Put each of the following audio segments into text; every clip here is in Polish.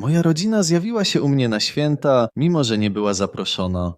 Moja rodzina zjawiła się u mnie na święta, mimo że nie była zaproszona.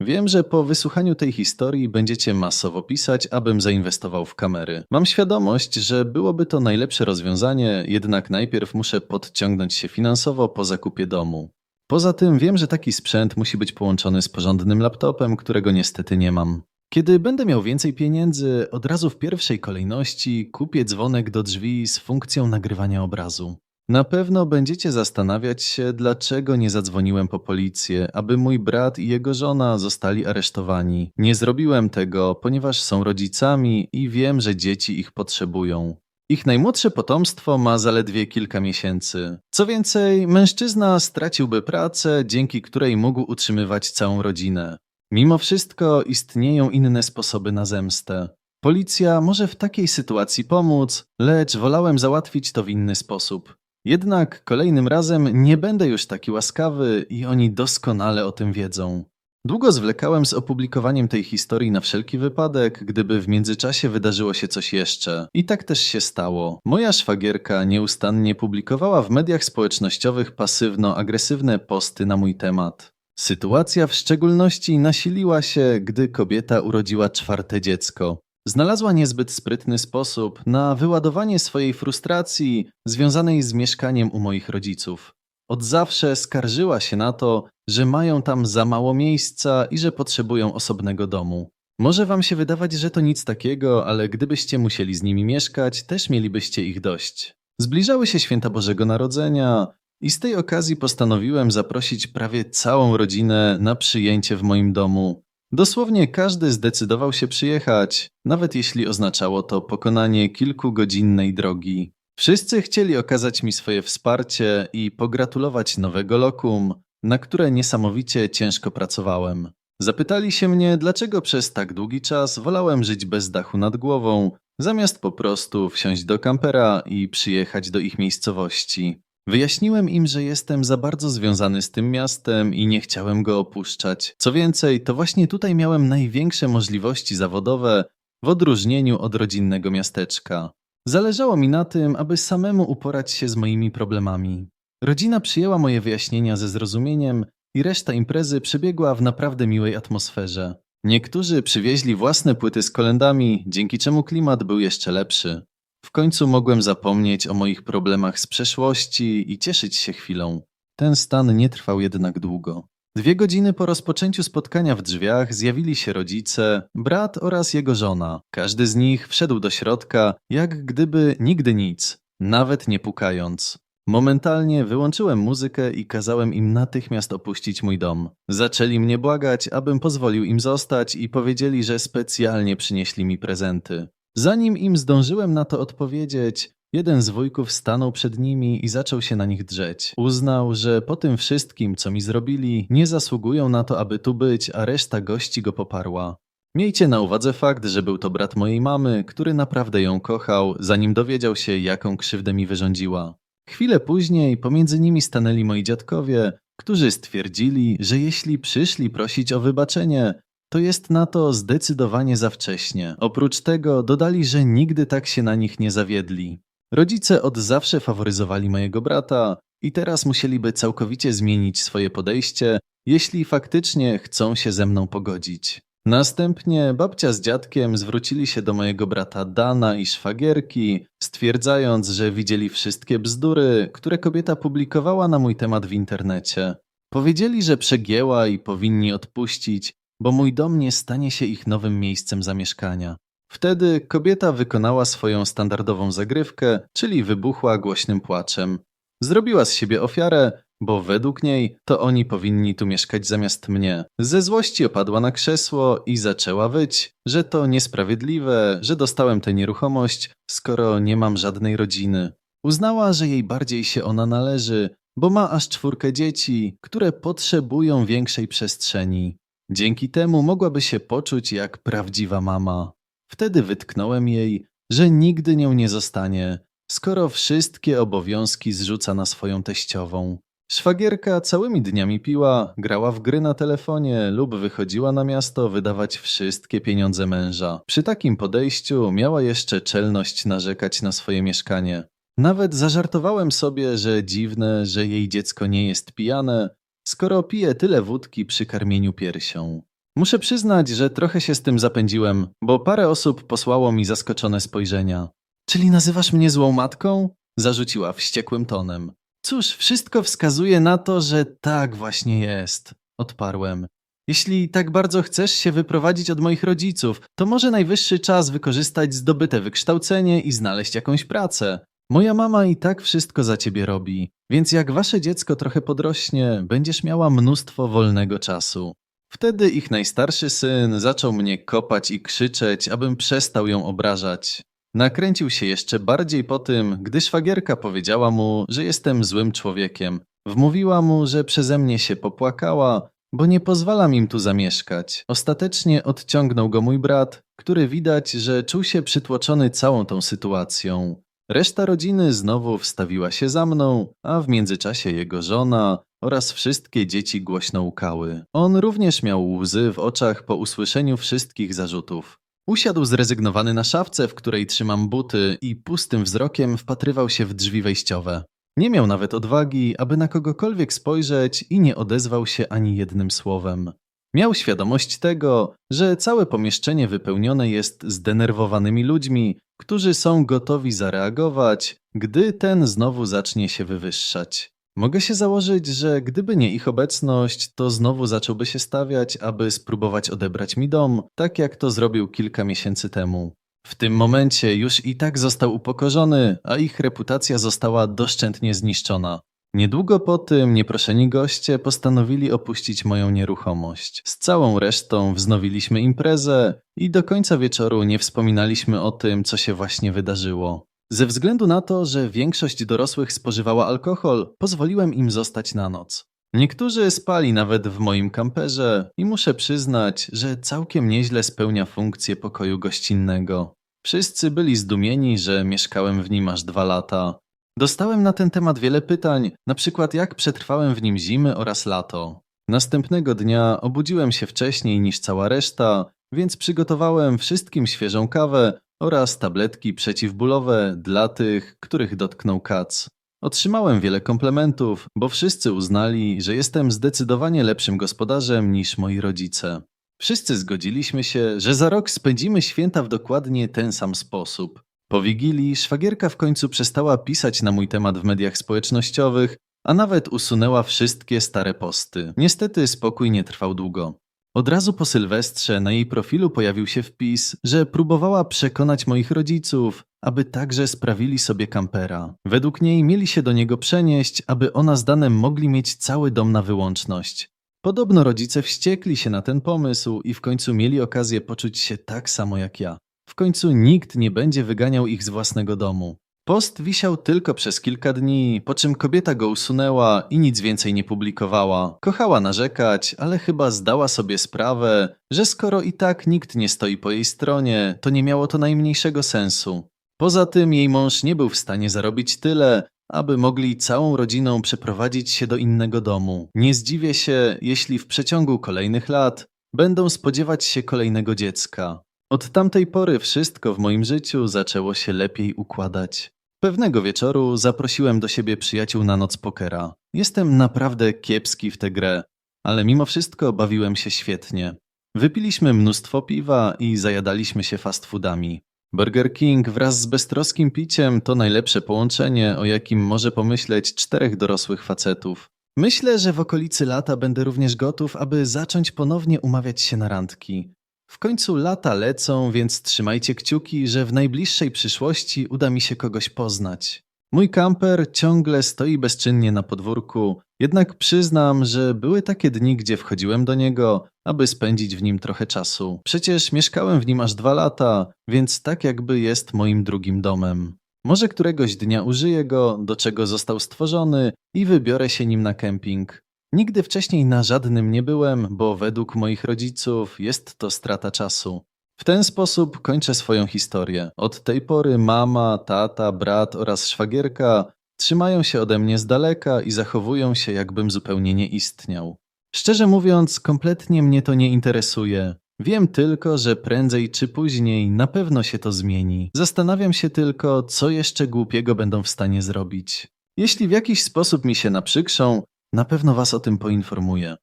Wiem, że po wysłuchaniu tej historii będziecie masowo pisać, abym zainwestował w kamery. Mam świadomość, że byłoby to najlepsze rozwiązanie, jednak najpierw muszę podciągnąć się finansowo po zakupie domu. Poza tym wiem, że taki sprzęt musi być połączony z porządnym laptopem, którego niestety nie mam. Kiedy będę miał więcej pieniędzy, od razu w pierwszej kolejności kupię dzwonek do drzwi z funkcją nagrywania obrazu. Na pewno będziecie zastanawiać się, dlaczego nie zadzwoniłem po policję, aby mój brat i jego żona zostali aresztowani. Nie zrobiłem tego, ponieważ są rodzicami i wiem, że dzieci ich potrzebują. Ich najmłodsze potomstwo ma zaledwie kilka miesięcy. Co więcej, mężczyzna straciłby pracę, dzięki której mógł utrzymywać całą rodzinę. Mimo wszystko istnieją inne sposoby na zemstę. Policja może w takiej sytuacji pomóc, lecz wolałem załatwić to w inny sposób. Jednak kolejnym razem nie będę już taki łaskawy i oni doskonale o tym wiedzą. Długo zwlekałem z opublikowaniem tej historii na wszelki wypadek, gdyby w międzyczasie wydarzyło się coś jeszcze. I tak też się stało. Moja szwagierka nieustannie publikowała w mediach społecznościowych pasywno-agresywne posty na mój temat. Sytuacja w szczególności nasiliła się, gdy kobieta urodziła czwarte dziecko. Znalazła niezbyt sprytny sposób na wyładowanie swojej frustracji związanej z mieszkaniem u moich rodziców. Od zawsze skarżyła się na to, że mają tam za mało miejsca i że potrzebują osobnego domu. Może wam się wydawać, że to nic takiego, ale gdybyście musieli z nimi mieszkać, też mielibyście ich dość. Zbliżały się święta Bożego Narodzenia i z tej okazji postanowiłem zaprosić prawie całą rodzinę na przyjęcie w moim domu. Dosłownie każdy zdecydował się przyjechać, nawet jeśli oznaczało to pokonanie kilkugodzinnej drogi. Wszyscy chcieli okazać mi swoje wsparcie i pogratulować nowego lokum, na które niesamowicie ciężko pracowałem. Zapytali się mnie, dlaczego przez tak długi czas wolałem żyć bez dachu nad głową, zamiast po prostu wsiąść do kampera i przyjechać do ich miejscowości. Wyjaśniłem im, że jestem za bardzo związany z tym miastem i nie chciałem go opuszczać. Co więcej, to właśnie tutaj miałem największe możliwości zawodowe w odróżnieniu od rodzinnego miasteczka. Zależało mi na tym, aby samemu uporać się z moimi problemami. Rodzina przyjęła moje wyjaśnienia ze zrozumieniem i reszta imprezy przebiegła w naprawdę miłej atmosferze. Niektórzy przywieźli własne płyty z kolendami, dzięki czemu klimat był jeszcze lepszy. W końcu mogłem zapomnieć o moich problemach z przeszłości i cieszyć się chwilą. Ten stan nie trwał jednak długo. Dwie godziny po rozpoczęciu spotkania w drzwiach zjawili się rodzice, brat oraz jego żona. Każdy z nich wszedł do środka, jak gdyby nigdy nic, nawet nie pukając. Momentalnie wyłączyłem muzykę i kazałem im natychmiast opuścić mój dom. Zaczęli mnie błagać, abym pozwolił im zostać i powiedzieli, że specjalnie przynieśli mi prezenty. Zanim im zdążyłem na to odpowiedzieć, jeden z wujków stanął przed nimi i zaczął się na nich drzeć. Uznał, że po tym wszystkim, co mi zrobili, nie zasługują na to, aby tu być, a reszta gości go poparła. Miejcie na uwadze fakt, że był to brat mojej mamy, który naprawdę ją kochał, zanim dowiedział się, jaką krzywdę mi wyrządziła. Chwilę później pomiędzy nimi stanęli moi dziadkowie, którzy stwierdzili, że jeśli przyszli prosić o wybaczenie, to jest na to zdecydowanie za wcześnie. Oprócz tego dodali, że nigdy tak się na nich nie zawiedli. Rodzice od zawsze faworyzowali mojego brata i teraz musieliby całkowicie zmienić swoje podejście, jeśli faktycznie chcą się ze mną pogodzić. Następnie babcia z dziadkiem zwrócili się do mojego brata Dana i szwagierki, stwierdzając, że widzieli wszystkie bzdury, które kobieta publikowała na mój temat w internecie. Powiedzieli, że przegięła i powinni odpuścić, bo mój dom nie stanie się ich nowym miejscem zamieszkania. Wtedy kobieta wykonała swoją standardową zagrywkę, czyli wybuchła głośnym płaczem. Zrobiła z siebie ofiarę, bo według niej to oni powinni tu mieszkać zamiast mnie. Ze złości opadła na krzesło i zaczęła wyć, że to niesprawiedliwe, że dostałem tę nieruchomość, skoro nie mam żadnej rodziny. Uznała, że jej bardziej się ona należy, bo ma aż czwórkę dzieci, które potrzebują większej przestrzeni. Dzięki temu mogłaby się poczuć jak prawdziwa mama. Wtedy wytknąłem jej, że nigdy nią nie zostanie, skoro wszystkie obowiązki zrzuca na swoją teściową. Szwagierka całymi dniami piła, grała w gry na telefonie lub wychodziła na miasto wydawać wszystkie pieniądze męża. Przy takim podejściu miała jeszcze czelność narzekać na swoje mieszkanie. Nawet zażartowałem sobie, że dziwne, że jej dziecko nie jest pijane, skoro pije tyle wódki przy karmieniu piersią. Muszę przyznać, że trochę się z tym zapędziłem, bo parę osób posłało mi zaskoczone spojrzenia. Czyli nazywasz mnie złą matką? Zarzuciła wściekłym tonem. Cóż, wszystko wskazuje na to, że tak właśnie jest. Odparłem. Jeśli tak bardzo chcesz się wyprowadzić od moich rodziców, to może najwyższy czas wykorzystać zdobyte wykształcenie i znaleźć jakąś pracę. Moja mama i tak wszystko za ciebie robi, więc jak wasze dziecko trochę podrośnie, będziesz miała mnóstwo wolnego czasu. Wtedy ich najstarszy syn zaczął mnie kopać i krzyczeć, abym przestał ją obrażać. Nakręcił się jeszcze bardziej po tym, gdy szwagierka powiedziała mu, że jestem złym człowiekiem. Wmówiła mu, że przeze mnie się popłakała, bo nie pozwalam im tu zamieszkać. Ostatecznie odciągnął go mój brat, który widać, że czuł się przytłoczony całą tą sytuacją. Reszta rodziny znowu wstawiła się za mną, a w międzyczasie jego żona oraz wszystkie dzieci głośno łkały. On również miał łzy w oczach po usłyszeniu wszystkich zarzutów. Usiadł zrezygnowany na szafce, w której trzymam buty i pustym wzrokiem wpatrywał się w drzwi wejściowe. Nie miał nawet odwagi, aby na kogokolwiek spojrzeć i nie odezwał się ani jednym słowem. Miał świadomość tego, że całe pomieszczenie wypełnione jest zdenerwowanymi ludźmi, którzy są gotowi zareagować, gdy ten znowu zacznie się wywyższać. Mogę się założyć, że gdyby nie ich obecność, to znowu zacząłby się stawiać, aby spróbować odebrać mi dom, tak jak to zrobił kilka miesięcy temu. W tym momencie już i tak został upokorzony, a ich reputacja została doszczętnie zniszczona. Niedługo po tym nieproszeni goście postanowili opuścić moją nieruchomość. Z całą resztą wznowiliśmy imprezę i do końca wieczoru nie wspominaliśmy o tym, co się właśnie wydarzyło. Ze względu na to, że większość dorosłych spożywała alkohol, pozwoliłem im zostać na noc. Niektórzy spali nawet w moim kamperze i muszę przyznać, że całkiem nieźle spełnia funkcję pokoju gościnnego. Wszyscy byli zdumieni, że mieszkałem w nim aż dwa lata. Dostałem na ten temat wiele pytań, na przykład jak przetrwałem w nim zimy oraz lato. Następnego dnia obudziłem się wcześniej niż cała reszta, więc przygotowałem wszystkim świeżą kawę oraz tabletki przeciwbólowe dla tych, których dotknął kac. Otrzymałem wiele komplementów, bo wszyscy uznali, że jestem zdecydowanie lepszym gospodarzem niż moi rodzice. Wszyscy zgodziliśmy się, że za rok spędzimy święta w dokładnie ten sam sposób. Po wigilii szwagierka w końcu przestała pisać na mój temat w mediach społecznościowych, a nawet usunęła wszystkie stare posty. Niestety spokój nie trwał długo. Od razu po Sylwestrze na jej profilu pojawił się wpis, że próbowała przekonać moich rodziców, aby także sprawili sobie kampera. Według niej mieli się do niego przenieść, aby ona z Danem mogli mieć cały dom na wyłączność. Podobno rodzice wściekli się na ten pomysł i w końcu mieli okazję poczuć się tak samo jak ja. W końcu nikt nie będzie wyganiał ich z własnego domu. Post wisiał tylko przez kilka dni, po czym kobieta go usunęła i nic więcej nie publikowała. Kochała narzekać, ale chyba zdała sobie sprawę, że skoro i tak nikt nie stoi po jej stronie, to nie miało to najmniejszego sensu. Poza tym jej mąż nie był w stanie zarobić tyle, aby mogli całą rodziną przeprowadzić się do innego domu. Nie zdziwię się, jeśli w przeciągu kolejnych lat będą spodziewać się kolejnego dziecka. Od tamtej pory wszystko w moim życiu zaczęło się lepiej układać. Pewnego wieczoru zaprosiłem do siebie przyjaciół na noc pokera. Jestem naprawdę kiepski w tę grę, ale mimo wszystko bawiłem się świetnie. Wypiliśmy mnóstwo piwa i zajadaliśmy się fast foodami. Burger King wraz z beztroskim piciem to najlepsze połączenie, o jakim może pomyśleć czterech dorosłych facetów. Myślę, że w okolicy lata będę również gotów, aby zacząć ponownie umawiać się na randki. W końcu lata lecą, więc trzymajcie kciuki, że w najbliższej przyszłości uda mi się kogoś poznać. Mój kamper ciągle stoi bezczynnie na podwórku, jednak przyznam, że były takie dni, gdzie wchodziłem do niego, aby spędzić w nim trochę czasu. Przecież mieszkałem w nim aż dwa lata, więc tak jakby jest moim drugim domem. Może któregoś dnia użyję go, do czego został stworzony i wybiorę się nim na kemping. Nigdy wcześniej na żadnym nie byłem, bo według moich rodziców jest to strata czasu. W ten sposób kończę swoją historię. Od tej pory mama, tata, brat oraz szwagierka trzymają się ode mnie z daleka i zachowują się, jakbym zupełnie nie istniał. Szczerze mówiąc, kompletnie mnie to nie interesuje. Wiem tylko, że prędzej czy później na pewno się to zmieni. Zastanawiam się tylko, co jeszcze głupiego będą w stanie zrobić. Jeśli w jakiś sposób mi się naprzykrzą, na pewno was o tym poinformuję.